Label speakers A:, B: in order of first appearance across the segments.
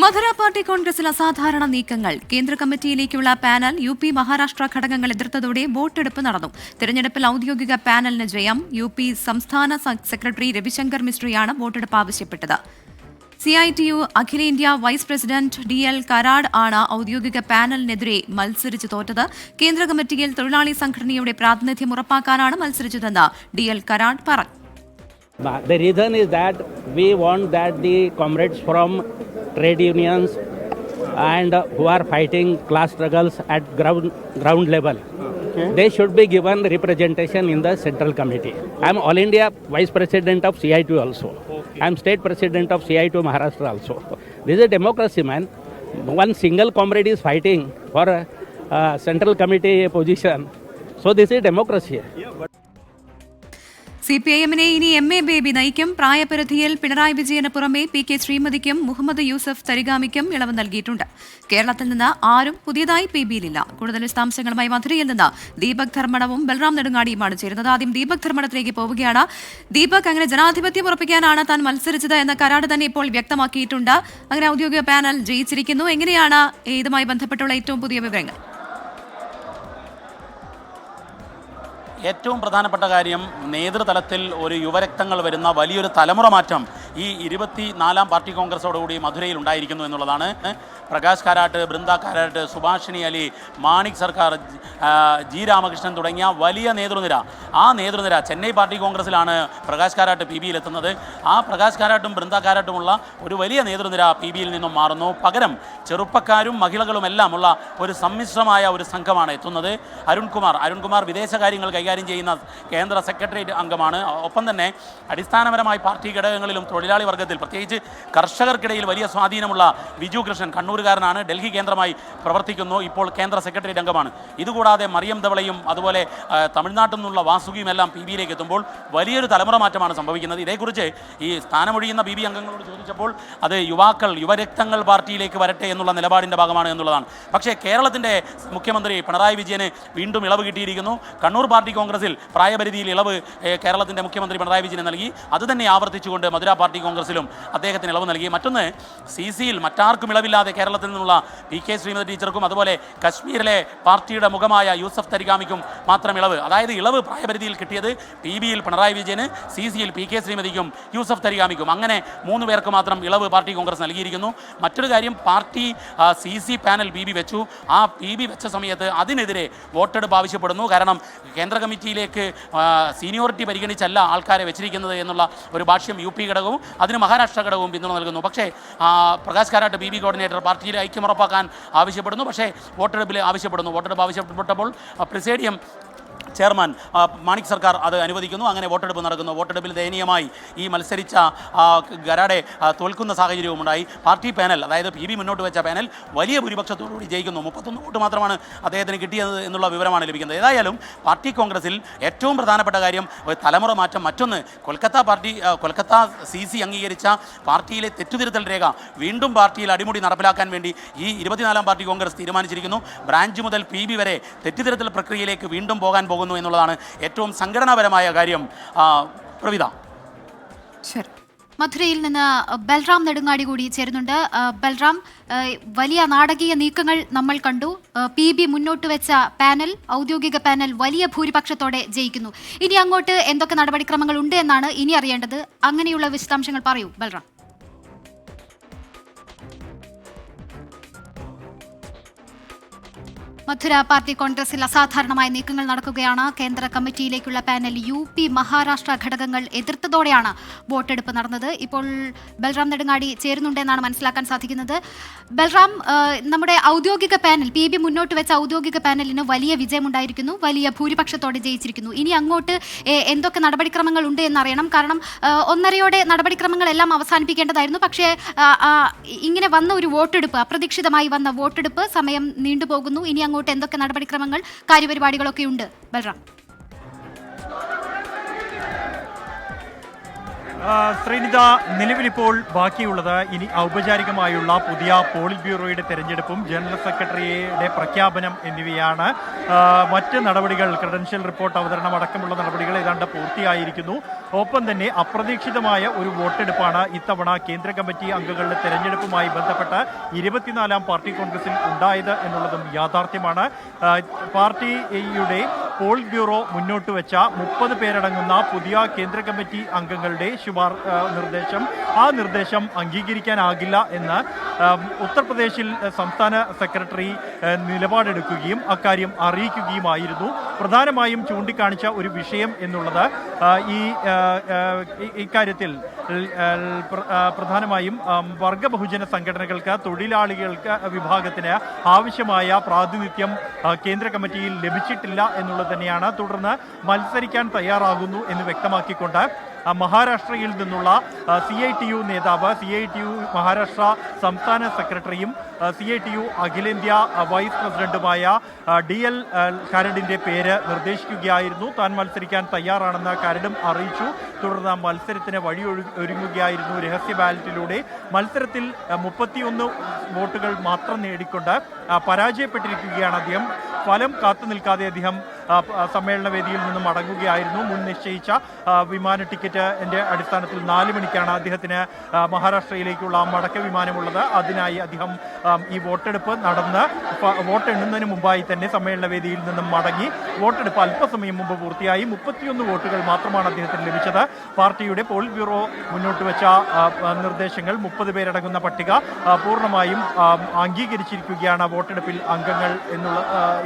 A: മധുര party കോൺഗ്രസിൽ അസാധാരണ നീക്കങ്ങൾ. കേന്ദ്ര കമ്മിറ്റിയിലേക്കുള്ള പാനൽ യു പി മഹാരാഷ്ട്ര ഘടകങ്ങൾ എതിർത്തതോടെ വോട്ടെടുപ്പ് നടന്നു. തെരഞ്ഞെടുപ്പിൽ ഔദ്യോഗിക പാനലിന് ജയം യു പി സംസ്ഥാന സെക്രട്ടറി രവിശങ്കർ മിശ്രയാണ് വോട്ടെടുപ്പ് ആവശ്യപ്പെട്ടത്. സിഐടിയു അഖിലേന്ത്യാ vice president D L Karad ആണ് ഔദ്യോഗിക പാനലിനെതിരെ മത്സരിച്ചു തോറ്റത്. കേന്ദ്ര കമ്മിറ്റിയിൽ തൊഴിലാളി സംഘടനയുടെ പ്രാതിനിധ്യം ഉറപ്പാക്കാനാണ് മത്സരിച്ചതെന്ന് ഡി എൽ കരാഡ് പറഞ്ഞു
B: trade unions and who are fighting class struggles at ground, ground level, they should be given representation in the central committee. I am All India Vice President of CI2 also. I am State President of CI2 Maharashtra also. This is a democracy, man. One single comrade is fighting for a uh, central committee position. So this is democracy.
A: C P I എമ്മിനെ ഇനി M A baby നയിക്കും. പ്രായപരിധിയിൽ പിണറായി വിജയന് പുറമെ P K ശ്രീമതിക്കും മുഹമ്മദ് യൂസഫ് തരിഗാമിക്കും ഇളവ് നൽകിയിട്ടുണ്ട്. കേരളത്തിൽ നിന്ന് ആരും പുതിയതായി പി ബിയിലില്ല കൂടുതൽ വിശദാംശങ്ങളുമായി മധുരയിൽ നിന്ന് ദീപക് ധർമ്മടവും ബൽറാം നെടുങ്ങാടിയുമാണ് ചേരുന്നത്. ആദ്യം ദീപക് ധർമ്മടത്തിലേക്ക് പോവുകയാണ്. ദീപക് അങ്ങനെ ജനാധിപത്യം ഉറപ്പിക്കാനാണ് താൻ മത്സരിച്ചത് എന്ന കരാട് തന്നെ ഇപ്പോൾ വ്യക്തമാക്കിയിട്ടുണ്ട്. അങ്ങനെ ഔദ്യോഗിക പാനൽ ജയിച്ചിരിക്കുന്നു. എങ്ങനെയാണ് ഇതുമായി ബന്ധപ്പെട്ടുള്ള ഏറ്റവും പുതിയ വിവരങ്ങൾ?
C: ഏറ്റവും പ്രധാനപ്പെട്ട കാര്യം നേതൃതലത്തിൽ ഒരു യുവരക്തങ്ങൾ വരുന്ന വലിയൊരു തലമുറ മാറ്റം ഈ ഇരുപത്തി നാലാം പാർട്ടി കോൺഗ്രസോടുകൂടി മധുരയിൽ ഉണ്ടായിരിക്കുന്നു എന്നുള്ളതാണ്. പ്രകാശ് കാരാട്ട് ബൃന്ദ കാരാട്ട് സുഭാഷിണി അലി മാണിക് സർക്കാർ ജി രാമകൃഷ്ണൻ തുടങ്ങിയ വലിയ നേതൃനിര. ആ നേതൃനിര ചെന്നൈ പാർട്ടി കോൺഗ്രസിലാണ് പ്രകാശ് കാരാട്ട് പി ബിയിൽ എത്തുന്നത്. ആ പ്രകാശ് കാരാട്ടും ബൃന്ദ കാരാട്ടുമുള്ള ഒരു വലിയ നേതൃനിര പി ബിയിൽ നിന്നും മാറുന്നു. പകരം ചെറുപ്പക്കാരും മഹിളകളും എല്ലാം ഉള്ള ഒരു സമ്മിശ്രമായ ഒരു സംഘമാണ് എത്തുന്നത്. അരുൺകുമാർ അരുൺകുമാർ വിദേശകാര്യങ്ങൾ കൈകാര്യം ചെയ്യുന്ന കേന്ദ്ര സെക്രട്ടേറിയറ്റ് അംഗമാണ്. ഒപ്പം തന്നെ അടിസ്ഥാനപരമായി പാർട്ടി ഘടകങ്ങളിലും തൊഴിലാളി വർഗത്തിൽ. പ്രത്യേകിച്ച് കർഷകർക്കിടയിൽ വലിയ സ്വാധീനമുള്ള ബിജു കൃഷ്ണൻ കണ്ണൂരുകാരനാണ്. ഡൽഹി കേന്ദ്രമായി പ്രവർത്തിക്കുന്നു. ഇപ്പോൾ കേന്ദ്ര സെക്രട്ടേറിയറ്റ് അംഗമാണ്. ഇതുകൂടാതെ മറിയം ധവളയും അതുപോലെ തമിഴ്നാട്ടിൽ നിന്നുള്ള വാസുകിയും എല്ലാം പി ബിയിലേക്ക് എത്തുമ്പോൾ വലിയൊരു തലമുറ മാറ്റമാണ് സംഭവിക്കുന്നത്. ഇതേക്കുറിച്ച് ഈ സ്ഥാനമൊഴിയുന്ന ബി ബി അംഗങ്ങളോട് ചോദിച്ചപ്പോൾ അത് യുവാക്കൾ യുവരക്തങ്ങൾ പാർട്ടിയിലേക്ക് വരട്ടെ എന്നുള്ള നിലപാടിന്റെ ഭാഗമാണ് എന്നുള്ളതാണ്. പക്ഷേ കേരളത്തിന്റെ മുഖ്യമന്ത്രി പിണറായി വിജയന് വീണ്ടും ഇളവ് കിട്ടിയിരിക്കുന്നു. കണ്ണൂർ പാർട്ടി കോൺഗ്രസിൽ പ്രായപരിധിയിൽ ഇളവ് കേരളത്തിന്റെ മുഖ്യമന്ത്രി പിണറായി വിജയന് നൽകി. അതുതന്നെ ആവർത്തിച്ചുകൊണ്ട് മധുര പാർട്ടി കോൺഗ്രസിലും അദ്ദേഹത്തിന് ഇളവ് നൽകി. മറ്റൊന്ന് സി സിയിൽ മറ്റാർക്കും ഇളവില്ലാതെ കേരളത്തിൽ നിന്നുള്ള പി കെ ശ്രീമതി ടീച്ചർക്കും അതുപോലെ കശ്മീരിലെ പാർട്ടിയുടെ മുഖമായ യൂസഫ് തരികാമിക്കും മാത്രം ഇളവ്. അതായത് ഇളവ് പ്രായപരിധിയിൽ കിട്ടിയത് പി ബിയിൽ പിണറായി വിജയന് സി സിയിൽ പി കെ ശ്രീമതിക്കും യൂസഫ് തരികാമിക്കും അങ്ങനെ മൂന്ന് പേർക്ക് മാത്രം ഇളവ് പാർട്ടി കോൺഗ്രസ് നൽകിയിരിക്കുന്നു. മറ്റൊരു കാര്യം party C C panel P B വെച്ചു. ആ പി ബി വെച്ച സമയത്ത് അതിനെതിരെ വോട്ടെടുപ്പ് ആവശ്യപ്പെടുന്നു. കാരണം കേന്ദ്ര കമ്മിറ്റിയിലേക്ക് സീനിയോറിറ്റി പരിഗണിച്ചല്ല ആൾക്കാരെ വെച്ചിരിക്കുന്നത് എന്നുള്ള ഒരു ഭാഷ്യം യു പി ഘടകവും അതിന് മഹാരാഷ്ട്ര ഘടകവും പിന്തുണ നൽകുന്നു. പക്ഷേ Prakash Karat B B coordinator പാർട്ടിയിൽ ഐക്യം ഉറപ്പാക്കാൻ ആവശ്യപ്പെടുന്നു. പക്ഷേ വോട്ടെടുപ്പിൽ ആവശ്യപ്പെടുന്നു. വോട്ടെടുപ്പ് ആവശ്യപ്പെട്ടപ്പോൾ പ്രിസൈഡിയം ചെയർമാൻ മാണിക് സർക്കാർ അത് അനുവദിക്കുന്നു. അങ്ങനെ വോട്ടെടുപ്പ് നടക്കുന്നു. വോട്ടെടുപ്പിൽ ദയനീയമായി ഈ മത്സരിച്ച ഗരാടെ തോൽക്കുന്ന സാഹചര്യവും ഉണ്ടായി പാർട്ടി പാനൽ അതായത് പി ബി മുന്നോട്ട് വെച്ച പാനൽ വലിയ ഭൂരിപക്ഷത്തോടുകൂടി ജയിക്കുന്നു. മുപ്പത്തൊന്ന് വോട്ട് മാത്രമാണ് അദ്ദേഹത്തിന് കിട്ടിയത് എന്നുള്ള വിവരമാണ് ലഭിക്കുന്നത്. ഏതായാലും പാർട്ടി കോൺഗ്രസിൽ ഏറ്റവും പ്രധാനപ്പെട്ട കാര്യം തലമുറ മാറ്റം. മറ്റൊന്ന് Kolkata party Kolkata C C അംഗീകരിച്ച പാർട്ടിയിലെ തെറ്റുതിരുത്തൽ രേഖ വീണ്ടും പാർട്ടിയിൽ അടിമുടി നടപ്പിലാക്കാൻ വേണ്ടി ഈ ഇരുപത്തിനാലാം പാർട്ടി കോൺഗ്രസ് തീരുമാനിച്ചിരിക്കുന്നു. ബ്രാഞ്ച് മുതൽ പി ബി വരെ തെറ്റുതിരുത്തൽ പ്രക്രിയയിലേക്ക് വീണ്ടും പോകാൻ പോകുന്നു. എന്നുള്ളതാണ് ഏറ്റവും സംഘടനാപരമായ കാര്യം. പ്രവിത.
A: ശരി.
D: മധുരയിൽ നിന്ന് ബൽറാം നെടുങ്ങാടി കൂടി ചേരുന്നുണ്ട്. ബൽറാം വലിയ നാടകീയ നീക്കങ്ങൾ നമ്മൾ കണ്ടു. പി ബി മുന്നോട്ട് വെച്ച പാനൽ ഔദ്യോഗിക പാനൽ വലിയ ഭൂരിപക്ഷത്തോടെ ജയിക്കുന്നു. ഇനി അങ്ങോട്ട് എന്തൊക്കെ നടപടിക്രമങ്ങൾ ഉണ്ട് എന്നാണ് ഇനി അറിയേണ്ടത്. അങ്ങനെയുള്ള വിശദാംശങ്ങൾ പറയൂ ബൽറാം. മധുര പാർട്ടി കോൺഗ്രസിൽ അസാധാരണമായ നീക്കങ്ങൾ നടക്കുകയാണ്. കേന്ദ്ര കമ്മിറ്റിയിലേക്കുള്ള പാനൽ യു പി മഹാരാഷ്ട്ര ഘടകങ്ങൾ എതിർത്തതോടെയാണ് വോട്ടെടുപ്പ് നടന്നത്. ഇപ്പോൾ ബൽറാം നെടുങ്ങാടി ചേരുന്നുണ്ടെന്നാണ് മനസ്സിലാക്കാൻ സാധിക്കുന്നത്. ബൽറാം നമ്മുടെ ഔദ്യോഗിക പാനൽ പി ബി മുന്നോട്ട് വെച്ച ഔദ്യോഗിക പാനലിന് വലിയ വിജയമുണ്ടായിരിക്കുന്നു വലിയ ഭൂരിപക്ഷത്തോടെ ജയിച്ചിരിക്കുന്നു. ഇനി അങ്ങോട്ട് എന്തൊക്കെ നടപടിക്രമങ്ങൾ ഉണ്ട് എന്നറിയണം. കാരണം ഒന്നരയോടെ നടപടിക്രമങ്ങളെല്ലാം അവസാനിപ്പിക്കേണ്ടതായിരുന്നു. പക്ഷേ ഇങ്ങനെ വന്ന ഒരു വോട്ടെടുപ്പ് അപ്രതീക്ഷിതമായി വന്ന വോട്ടെടുപ്പ് സമയം നീണ്ടുപോകുന്നു. ഇനി അങ്ങോട്ട് എന്തൊക്കെ നടപടിക്രമങ്ങൾ കാര്യപരിപാടികളൊക്കെ ഉണ്ട് ബൽറാം.
E: ശ്രീനിത നിലവിലിപ്പോൾ ബാക്കിയുള്ളത് ഇനി ഔപചാരികമായുള്ള പുതിയ പോളിറ്റ് ബ്യൂറോയുടെ തെരഞ്ഞെടുപ്പും ജനറൽ സെക്രട്ടറിയുടെ പ്രഖ്യാപനം എന്നിവയാണ്. മറ്റ് നടപടികൾ ക്രെഡൻഷ്യൽ റിപ്പോർട്ട് അവതരണം അടക്കമുള്ള നടപടികൾ ഏതാണ്ട് പൂർത്തിയായിരിക്കുന്നു. ഒപ്പം തന്നെ അപ്രതീക്ഷിതമായ ഒരു വോട്ടെടുപ്പാണ് ഇത്തവണ കേന്ദ്ര കമ്മിറ്റി അംഗങ്ങളുടെ തെരഞ്ഞെടുപ്പുമായി ബന്ധപ്പെട്ട് ഇരുപത്തിനാലാം പാർട്ടി കോൺഗ്രസിൽ ഉണ്ടായത് എന്നുള്ളതും യാഥാർത്ഥ്യമാണ്. പാർട്ടിയുടെ പോളിറ്റ് ബ്യൂറോ മുന്നോട്ട് വെച്ച മുപ്പത് പേരടങ്ങുന്ന പുതിയ കേന്ദ്ര കമ്മിറ്റി അംഗങ്ങളുടെ ശുപാർ നിർദ്ദേശം. ആ നിർദ്ദേശം അംഗീകരിക്കാനാകില്ല എന്ന് ഉത്തർപ്രദേശിൽ സംസ്ഥാന സെക്രട്ടറി നിലപാടെടുക്കുകയും അക്കാര്യം അറിയിക്കുകയുമായിരുന്നു. പ്രധാനമായും ചൂണ്ടിക്കാണിച്ച ഒരു വിഷയം എന്നുള്ളത് ഈ ഇക്കാര്യത്തിൽ പ്രധാനമായും ആ, വർഗ ബഹുജന സംഘടനകൾക്ക് തൊഴിലാളികൾക്ക് വിഭാഗത്തിന് ആവശ്യമായ പ്രാതിനിധ്യം കേന്ദ്ര കമ്മിറ്റിയിൽ ലഭിച്ചിട്ടില്ല എന്നുള്ളത് തന്നെയാണ്. തുടർന്ന് മത്സരിക്കാൻ തയ്യാറാകുന്നു എന്ന് വ്യക്തമാക്കിക്കൊണ്ട് മഹാരാഷ്ട്രയിൽ നിന്നുള്ള സി ഐ ടി യു നേതാവ് C I T U Maharashtra സംസ്ഥാന സെക്രട്ടറിയും സി ഐ ടി യു അഖിലേന്ത്യാ വൈസ് പ്രസിഡന്റുമായ ഡി എൽ ആ, കരടിന്റെ പേര് നിർദ്ദേശിക്കുകയായിരുന്നു. താൻ മത്സരിക്കാൻ തയ്യാറാണെന്ന് കരടും അറിയിച്ചു. തുടർന്ന് മത്സരത്തിന് വഴി ഒരുങ്ങുകയായിരുന്നു രഹസ്യ ബാലറ്റിലൂടെ. മത്സരത്തിൽ മുപ്പത്തിയൊന്ന് വോട്ടുകൾ മാത്രം നേടിക്കൊണ്ട് പരാജയപ്പെട്ടിരിക്കുകയാണ് അദ്ദേഹം. ഫലം കാത്തു നിൽക്കാതെ അദ്ദേഹം സമ്മേളന വേദിയിൽ നിന്നും മടങ്ങുകയായിരുന്നു. മുൻ നിശ്ചയിച്ച വിമാന ടിക്കറ്റ് എന്റെ അടിസ്ഥാനത്തിൽ നാല് മണിക്കാണ് അദ്ദേഹത്തിന് മഹാരാഷ്ട്രയിലേക്കുള്ള മടക്ക വിമാനമുള്ളത്. അതിനായി അദ്ദേഹം ഈ വോട്ടെടുപ്പ് നടന്ന് വോട്ട് എണ്ണുന്നതിന് മുമ്പായി തന്നെ സമ്മേളന വേദിയിൽ നിന്നും മടങ്ങി. വോട്ടെടുപ്പ് അല്പസമയം മുമ്പ് പൂർത്തിയായി. മുപ്പത്തിയൊന്ന് വോട്ടുകൾ മാത്രമാണ് അദ്ദേഹത്തിന് ലഭിച്ചത്. പാർട്ടിയുടെ പോൾ ബ്യൂറോ മുന്നോട്ട് വെച്ച നിർദ്ദേശങ്ങൾ മുപ്പത് പേരടങ്ങുന്ന പട്ടിക പൂർണമായും അംഗീകരിച്ചിരിക്കുകയാണ് വോട്ടെടുപ്പിൽ അംഗങ്ങൾ എന്നുള്ള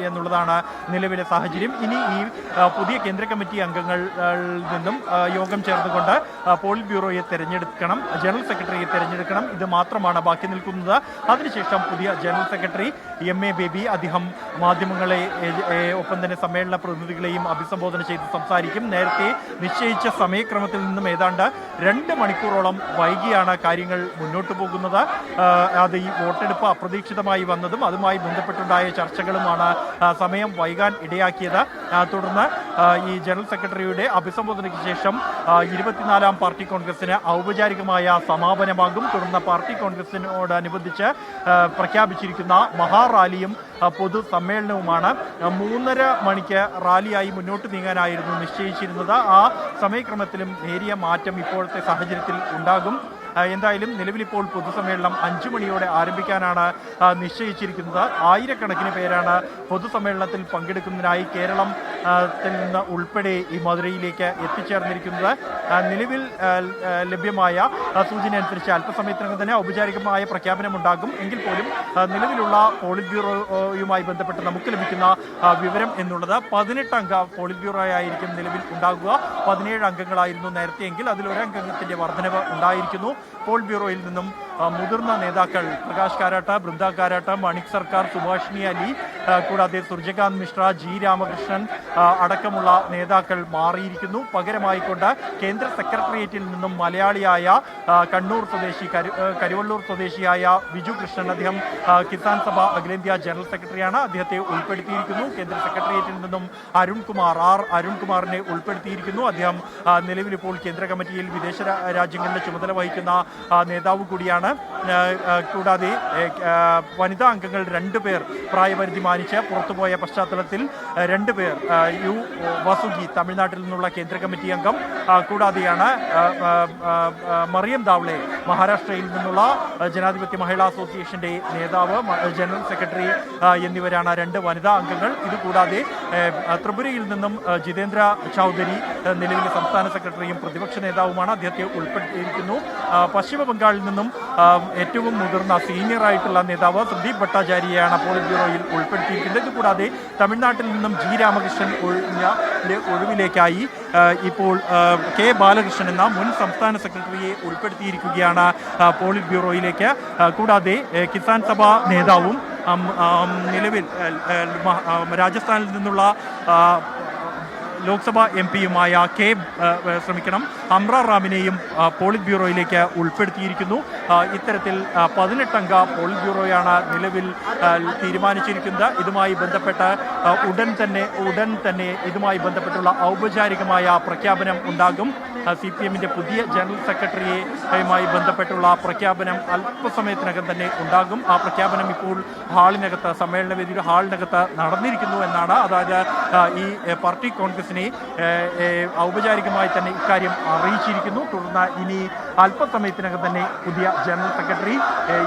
E: എന്നുള്ളതാണ് നിലവിലെ സാഹചര്യം. ഇനി ഈ പുതിയ കേന്ദ്ര കമ്മിറ്റി അംഗങ്ങളിൽ നിന്നും യോഗം ചേർന്നുകൊണ്ട് പോളിറ്റ് ബ്യൂറോയെ തെരഞ്ഞെടുക്കണം ജനറൽ സെക്രട്ടറിയെ തെരഞ്ഞെടുക്കണം. ഇത് മാത്രമാണ് ബാക്കി നിൽക്കുന്നത്. അതിനുശേഷം പുതിയ general secretary M A Baby അദ്ദേഹം മാധ്യമങ്ങളെ ഒപ്പം തന്നെ സമ്മേളന പ്രതിനിധികളെയും അഭിസംബോധന ചെയ്ത് സംസാരിക്കും. നേരത്തെ നിശ്ചയിച്ച സമയക്രമത്തിൽ നിന്നും ഏതാണ്ട് രണ്ട് മണിക്കൂറോളം വൈകിയാണ് കാര്യങ്ങൾ മുന്നോട്ട് പോകുന്നത്. അത് ഈ വോട്ടെടുപ്പ് അപ്രതീക്ഷിതമായി വന്നതും അതുമായി ബന്ധപ്പെട്ടുണ്ടായ ചർച്ചകളുമാണ് സമയം വൈകാൻ ഇടയാക്കിയത്. തുടർന്ന് ഈ ജനറൽ സെക്രട്ടറിയുടെ അഭിസംബോധനയ്ക്ക് ശേഷം ഇരുപത്തിനാലാം പാർട്ടി കോൺഗ്രസിന് ഔപചാരികമായ സമാപനമാകും. തുടർന്ന് പാർട്ടി കോൺഗ്രസിനോടനുബന്ധിച്ച് പ്രഖ്യാപിച്ചിരിക്കുന്ന മഹാറാലിയും പൊതുസമ്മേളനവുമാണ്. മൂന്നര മണിക്ക് റാലിയായി മുന്നോട്ട് നീങ്ങാനായിരുന്നു നിശ്ചയിച്ചിരുന്നത്. ആ സമയക്രമത്തിലും നേരിയ മാറ്റം ഇപ്പോഴത്തെ സാഹചര്യത്തിൽ ഉണ്ടാകും. എന്തായാലും നിലവിലിപ്പോൾ പൊതുസമ്മേളനം അഞ്ചു മണിയോടെ ആരംഭിക്കാനാണ് നിശ്ചയിച്ചിരിക്കുന്നത്. ആയിരക്കണക്കിന് പേരാണ് പൊതുസമ്മേളനത്തിൽ പങ്കെടുക്കുന്നതിനായി കേരളം നിന്ന് ഉൾപ്പെടെ ഈ മധുരയിലേക്ക് എത്തിച്ചേർന്നിരിക്കുന്നത്. നിലവിൽ ലഭ്യമായ സൂചന അനുസരിച്ച് അല്പസമയത്തിനകം തന്നെ ഔപചാരികമായ പ്രഖ്യാപനമുണ്ടാകും. എങ്കിൽ പോലും നിലവിലുള്ള പോളിറ്റ് ബ്യൂറോയുമായി ബന്ധപ്പെട്ട് നമുക്ക് ലഭിക്കുന്ന വിവരം എന്നുള്ളത് പതിനെട്ട് അംഗ പോളിറ്റ് ബ്യൂറോ ആയിരിക്കും നിലവിൽ ഉണ്ടാകുക. പതിനേഴ് അംഗങ്ങളായിരുന്നു നേരത്തെയെങ്കിൽ അതിൽ ഒരംഗത്തിന്റെ വർധനവ് ഉണ്ടായിരിക്കുന്നു. പോളിറ്റ് ബ്യൂറോയിൽ നിന്നും മുതിർന്ന നേതാക്കൾ പ്രകാശ് കാരാട്ട ബൃന്ദ കാരാട്ട മണിക് സർക്കാർ സുഭാഷിണി അലി കൂടാതെ സുർജകാന്ത് മിശ്ര ജി രാമകൃഷ്ണൻ അടക്കമുള്ള നേതാക്കൾ മാറിയിരിക്കുന്നു. പകരമായിക്കൊണ്ട് കേന്ദ്ര സെക്രട്ടേറിയറ്റിൽ നിന്നും മലയാളിയായ കണ്ണൂർ സ്വദേശി കരു കരുവള്ളൂർ സ്വദേശിയായ ബിജു കൃഷ്ണൻ അദ്ദേഹം കിസാൻ സഭ അഖിലേന്ത്യാ ജനറൽ സെക്രട്ടറിയാണ്. അദ്ദേഹത്തെ ഉൾപ്പെടുത്തിയിരിക്കുന്നു. കേന്ദ്ര സെക്രട്ടേറിയറ്റിൽ നിന്നും അരുൺകുമാർ ആർ അരുൺകുമാറിനെ ഉൾപ്പെടുത്തിയിരിക്കുന്നു. അദ്ദേഹം നിലവിലിപ്പോൾ കേന്ദ്ര കമ്മിറ്റിയിൽ വിദേശ രാജ്യങ്ങളുടെ ചുമതല വഹിക്കുന്ന നേതാവ് കൂടിയാണ്. ആ, കൂടാതെ വനിതാ അംഗങ്ങൾ രണ്ടുപേർ പ്രായപരിധി മാനിച്ച് പുറത്തുപോയ പശ്ചാത്തലത്തിൽ രണ്ടുപേർ യു വസുഗി തമിഴ്നാട്ടിൽ നിന്നുള്ള കേന്ദ്ര കമ്മിറ്റി അംഗം കൂടാതെയാണ് മറിയം ദാവ്ലെ മഹാരാഷ്ട്രയിൽ നിന്നുള്ള ജനാധിപത്യ മഹിളാ അസോസിയേഷന്റെ നേതാവ് ജനറൽ സെക്രട്ടറി എന്നിവരാണ് രണ്ട് വനിതാ അംഗങ്ങൾ. ഇതുകൂടാതെ ത്രിപുരയിൽ നിന്നും ജിതേന്ദ്ര ചൗധരി നിലവിലെ സംസ്ഥാന സെക്രട്ടറിയും പ്രതിപക്ഷ നേതാവുമാണ്. അദ്ദേഹത്തെ പശ്ചിമബംഗാളിൽ പശ്ചിമ ബംഗാളിൽ നിന്നും ഏറ്റവും മുതിർന്ന സീനിയർ ആയിട്ടുള്ള നേതാവ് സുദീപ് ഭട്ടാചാര്യയാണ് പോളിറ്റ് ബ്യൂറോയിൽ ഉൾപ്പെടുത്തിയിരിക്കുന്നത്. ഇതുകൂടാതെ തമിഴ്നാട്ടിൽ നിന്നും ജി രാമകൃഷ്ണൻ ഒഴിഞ്ഞ ഒഴിവിലേക്കായി ഇപ്പോൾ കെ ബാലകൃഷ്ണൻ എന്ന മുൻ സംസ്ഥാന സെക്രട്ടറിയെ ഉൾപ്പെടുത്തിയിരിക്കുകയാണ് പോളിറ്റ് ബ്യൂറോയിലേക്ക്. കൂടാതെ കിസാൻ സഭ നേതാവും നിലവിൽ രാജസ്ഥാനിൽ നിന്നുള്ള ലോക്സഭാ എം പിയുമായ കെ ശ്രമിക്കണം. അമ്ര റാമിനെയും പോളിറ്റ് ബ്യൂറോയിലേക്ക് ഉൾപ്പെടുത്തിയിരിക്കുന്നു. ഇത്തരത്തിൽ പതിനെട്ടംഗ പോളിറ്റ് ബ്യൂറോയാണ് നിലവിൽ തീരുമാനിച്ചിരിക്കുന്നത്. ഇതുമായി ബന്ധപ്പെട്ട് ഉടൻ തന്നെ ഉടൻ തന്നെ ഇതുമായി ബന്ധപ്പെട്ടുള്ള ഔപചാരികമായ പ്രഖ്യാപനം ഉണ്ടാകും. സി പി എമ്മിന്റെ പുതിയ ജനറൽ സെക്രട്ടറിയുമായി ബന്ധപ്പെട്ടുള്ള പ്രഖ്യാപനം അല്പസമയത്തിനകം തന്നെ ഉണ്ടാകും. ആ പ്രഖ്യാപനം ഇപ്പോൾ ഹാളിനകത്ത് സമ്മേളന വേദിയുടെ ഹാളിനകത്ത് നടന്നിരിക്കുന്നു എന്നാണ് അതായത് ഈ പാർട്ടി കോൺഗ്രസിനെ ഔപചാരികമായി തന്നെ ഇക്കാര്യം അറിയിച്ചിരിക്കുന്നു. തുടർന്ന് ഇനി അല്പസമയത്തിനകം തന്നെ പുതിയ ജനറൽ സെക്രട്ടറി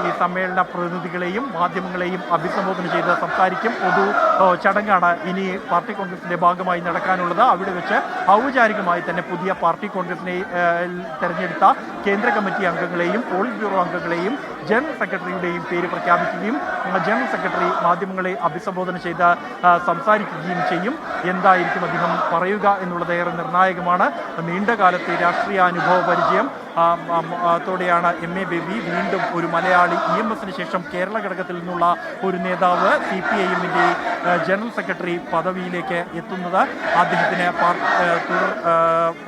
E: ഈ സമ്മേളന പ്രതിനിധികളെയും മാധ്യമങ്ങളെയും അഭിസംബോധന ചെയ്ത് സംസാരിക്കും. പൊതു ചടങ്ങാണ് ഇനി പാർട്ടി കോൺഗ്രസിന്റെ ഭാഗമായി നടക്കാനുള്ളത്. അവിടെ വെച്ച് ഔപചാരികമായി തന്നെ പുതിയ പാർട്ടി കോൺഗ്രസിനെ തെരഞ്ഞെടുത്ത കേന്ദ്ര കമ്മിറ്റി അംഗങ്ങളെയും പോളിറ്റ് ബ്യൂറോ അംഗങ്ങളെയും ജനറൽ സെക്രട്ടറിയുടെയും പേര് പ്രഖ്യാപിക്കുകയും ജനറൽ സെക്രട്ടറി മാധ്യമങ്ങളെ അഭിസംബോധന ചെയ്ത് സംസാരിക്കുകയും ചെയ്യും. എന്തായിരിക്കും അദ്ദേഹം പറയുക എന്നുള്ളത് ഏറെ നിർണായകമാണ്. നീണ്ട കാലത്തെ രാഷ്ട്രീയ അനുഭവ പരിചയം ത്തോടെയാണ് എം എ ബേബി വീണ്ടും ഒരു മലയാളി ഇ എം എസിന് ശേഷം കേരള ഘടകത്തിൽ നിന്നുള്ള ഒരു നേതാവ് സി പി ഐ എമ്മിന്റെ ജനറൽ സെക്രട്ടറി പദവിയിലേക്ക് എത്തുന്നത്. അദ്ദേഹത്തിന്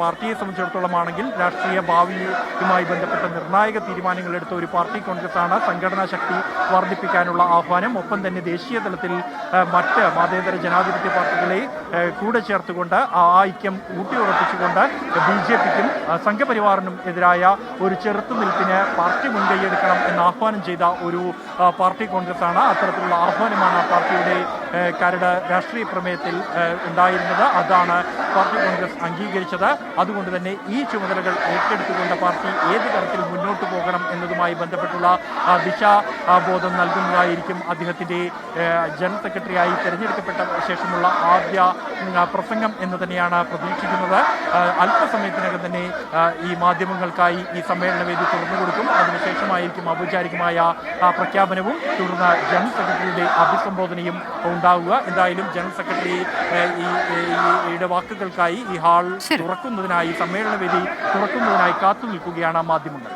E: പാർട്ടിയെ സംബന്ധിച്ചിടത്തോളം ആണെങ്കിൽ രാഷ്ട്രീയ ഭാവിയുമായി ബന്ധപ്പെട്ട നിർണായക തീരുമാനങ്ങൾ എടുത്ത ഒരു പാർട്ടി കോൺഗ്രസ് ആണ് സംഘടനാ ശക്തി വർദ്ധിപ്പിക്കാനുള്ള ആഹ്വാനം. ഒപ്പം തന്നെ ദേശീയ തലത്തിൽ മറ്റ് മതേതര ജനാധിപത്യ പാർട്ടികളെ കൂടെ ചേർത്തുകൊണ്ട് ആ ഐക്യം ഊട്ടിയുറപ്പിച്ചുകൊണ്ട് ബി ജെ പിക്കും സംഘപരിവാറിനും എതിരായ ഒരു ചെറുത്തുനിൽപ്പിന് പാർട്ടി മുൻകൈയെടുക്കണം എന്ന് ആഹ്വാനം ചെയ്ത ഒരു പാർട്ടി കോൺഗ്രസ് ആണ് അത്തരത്തിലുള്ള ആഹ്വാനമാണ് പാർട്ടിയുടെ കരട് രാഷ്ട്രീയ പ്രമേയത്തിൽ ഉണ്ടായിരുന്നത്. അതാണ് പാർട്ടി കോൺഗ്രസ് അംഗീകരിച്ചത്. അതുകൊണ്ട് തന്നെ ഈ ചുമതലകൾ ഏറ്റെടുത്തുകൊണ്ട് പാർട്ടി ഏത് തരത്തിൽ മുന്നോട്ട് പോകണം എന്നതുമായി ബന്ധപ്പെട്ടുള്ള ദിശാബോധം നൽകുന്നതായിരിക്കും അദ്ദേഹത്തിന്റെ ജനറൽ സെക്രട്ടറിയായി തിരഞ്ഞെടുക്കപ്പെട്ട ശേഷമുള്ള ആദ്യ പ്രസംഗം എന്ന് തന്നെയാണ് പ്രതീക്ഷിക്കുന്നത്. അല്പസമയത്തിനകം തന്നെ ഈ മാധ്യമങ്ങൾക്കായി ഈ സമ്മേളന വേദി തുറന്നു കൊടുക്കും. അതിനുശേഷമായിരിക്കും ഔപചാരികമായ പ്രഖ്യാപനവും. തുടർന്ന് ജനറൽ സെക്രട്ടറിയുടെ അഭിസംബോധനയും ഉണ്ടാവുക എന്തായാലും ജനറൽ സെക്രട്ടറി ഈയുടെ വാക്കുകൾക്കായി ഈ ഹാൾ. തുറക്കുന്നതിനായി സമ്മേളന വേദി തുറക്കുന്നതിനായി കാത്തു നിൽക്കുകയാണ് മാധ്യമങ്ങൾ